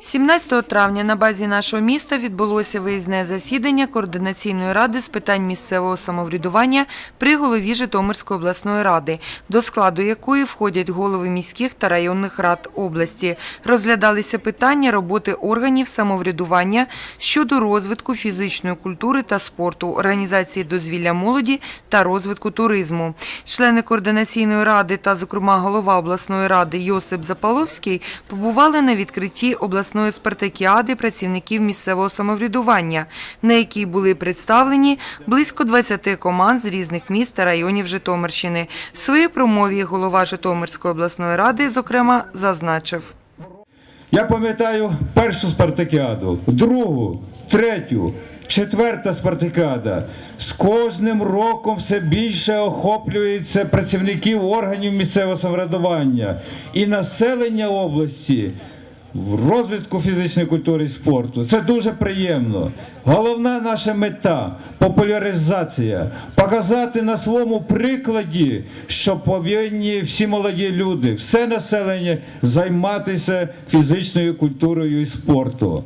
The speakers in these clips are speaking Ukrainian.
17 травня на базі нашого міста відбулося виїзне засідання Координаційної ради з питань місцевого самоврядування при голові Житомирської обласної ради, до складу якої входять голови міських та районних рад області. Розглядалися питання роботи органів самоврядування щодо розвитку фізичної культури та спорту, організації дозвілля молоді та розвитку туризму. Члени координаційної ради та, зокрема, голова обласної ради Йосип Запаловський побували на відкритті обласної спартакіади працівників місцевого самоврядування, на якій були представлені близько 20 команд з різних міст та районів Житомирщини. В своїй промові голова Житомирської обласної ради, зокрема, зазначив. Я пам'ятаю першу спартакіаду, другу, третю, четверта спартакіада. З кожним роком все більше охоплюється працівників органів місцевого самоврядування і населення області в розвитку фізичної культури і спорту. Це дуже приємно. Головна наша мета популяризація, показати на своєму прикладі, що повинні всі молоді люди, все населення займатися фізичною культурою і спорту.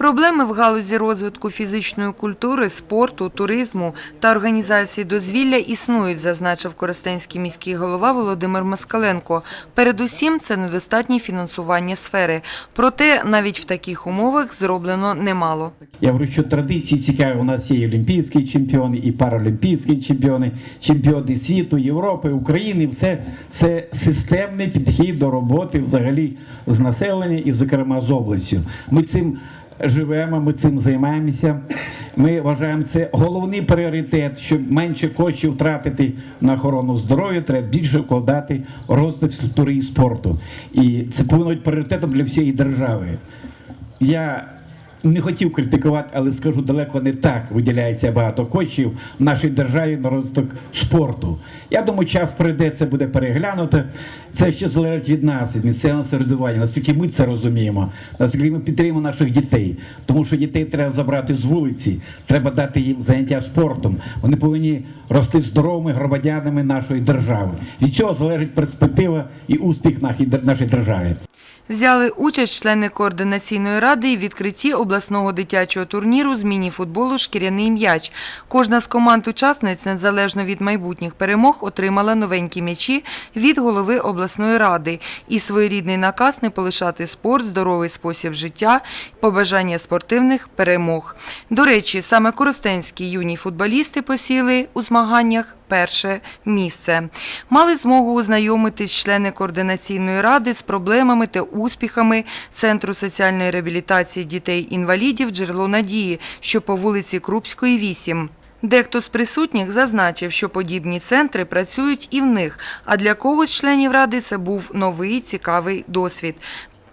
Проблеми в галузі розвитку фізичної культури, спорту, туризму та організації дозвілля існують, зазначив Коростенський міський голова Володимир Москаленко. Передусім, це недостатнє фінансування сфери. Проте навіть в таких умовах зроблено немало. Я говорю, що традиції цікаві. У нас є і олімпійські чемпіони, і паралімпійські чемпіони, чемпіони світу, Європи, України. Все це системний підхід до роботи взагалі з населенням і, зокрема, з областю. Ми цим живемо, ми цим займаємося. Ми вважаємо це головний пріоритет, щоб менше коштів втратити на охорону здоров'я, треба більше вкладати розвиток культури і спорту. І це повинно бути пріоритетом для всієї держави. Я не хотів критикувати, але скажу, далеко не так виділяється багато коштів в нашій державі на розвиток спорту. Я думаю, час прийде, це буде переглянуто. Це ще залежить від нас, від місцевого середування, наскільки ми це розуміємо, наскільки ми підтримуємо наших дітей. Тому що дітей треба забрати з вулиці, треба дати їм заняття спортом. Вони повинні рости здоровими громадянами нашої держави. Від цього залежить перспектива і успіх нашої держави. Взяли участь члени координаційної ради і відкритті обласного дитячого турніру з міні-футболу «Шкіряний м'яч». Кожна з команд-учасниць, незалежно від майбутніх перемог, отримала новенькі м'ячі від голови обласної ради і своєрідний наказ не полишати спорт, здоровий спосіб життя, побажання спортивних перемог. До речі, саме коростенські юні футболісти посіли у змаганнях перше місце. Мали змогу ознайомитись члени координаційної ради з проблемами та успіхами Центру соціальної реабілітації дітей-інвалідів «Джерело надії», що по вулиці Крупської, 8. Дехто з присутніх зазначив, що подібні центри працюють і в них, а для когось членів ради це був новий цікавий досвід.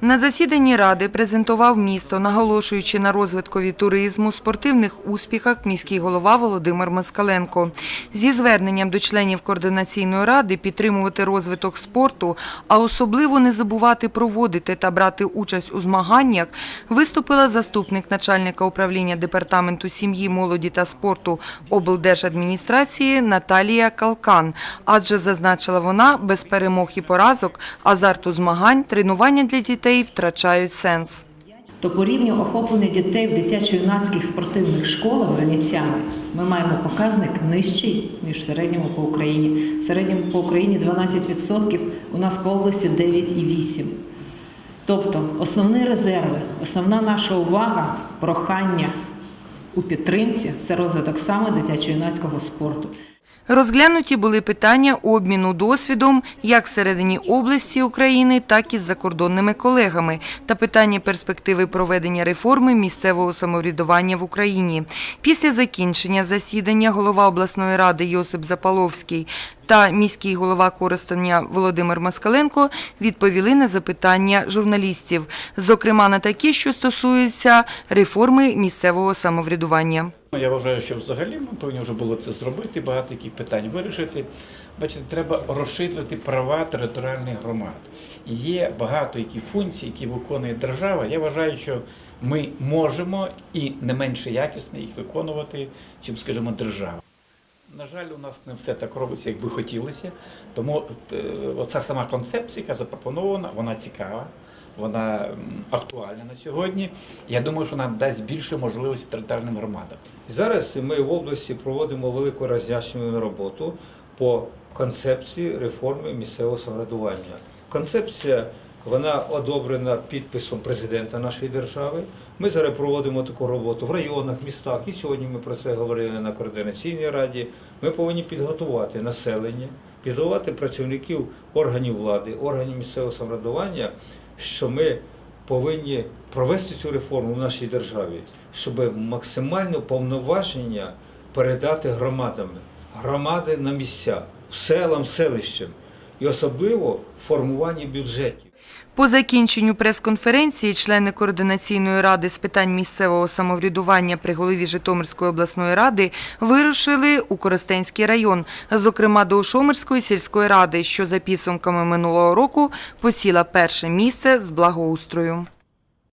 На засіданні ради презентував місто, наголошуючи на розвиткові туризму, спортивних успіхах міський голова Володимир Москаленко. Зі зверненням до членів координаційної ради підтримувати розвиток спорту, а особливо не забувати проводити та брати участь у змаганнях, виступила заступник начальника управління департаменту сім'ї, молоді та спорту облдержадміністрації Наталія Калкан. Адже зазначила вона, без перемог і поразок, азарту змагань, тренування для дітей втрачають сенс. то по рівню охоплення дітей в дитячо-юнацьких спортивних школах заняттями ми маємо показник нижчий, ніж в середньому по Україні. В середньому по Україні 12%, у нас по області 9,8%. Тобто основні резерви, основна наша увага, прохання у підтримці це розвиток саме дитячо-юнацького спорту. Розглянуті були питання обміну досвідом як всередині області України, так і з закордонними колегами та питання перспективи проведення реформи місцевого самоврядування в Україні. Після закінчення засідання голова обласної ради Йосип Запаловський та міський голова Коростеня Володимир Москаленко відповіли на запитання журналістів, зокрема на такі, що стосуються реформи місцевого самоврядування. Я вважаю, що взагалі ми повинні вже було це зробити, багато яких питань вирішити. Бачите, треба розширювати права територіальних громад. Є багато які функцій, які виконує держава. Я вважаю, що ми можемо і не менше якісно їх виконувати, чим, скажімо, держава. На жаль, у нас не все так робиться, як би хотілося. Тому е, оця сама концепція, яка запропонована, вона цікава. Вона актуальна на сьогодні. Я думаю, що вона дасть більше можливості територіальним громадам. Зараз ми в області проводимо велику роз'яснювальну роботу по концепції реформи місцевого самоврядування. Концепція вона одобрена підписом президента нашої держави. Ми зараз проводимо таку роботу в районах, містах, і сьогодні ми про це говорили на координаційній раді. Ми повинні підготувати населення, підготувати працівників органів влади, органів місцевого самоврядування, що ми повинні провести цю реформу в нашій державі, щоб максимально повноваження передати громадам, громади на місця, селам, селищам, і особливо формуванні бюджетів. По закінченню прес-конференції члени координаційної ради з питань місцевого самоврядування при голові Житомирської обласної ради вирушили у Коростенський район, зокрема до Ушомирської сільської ради, що за підсумками минулого року посіла перше місце з благоустрою.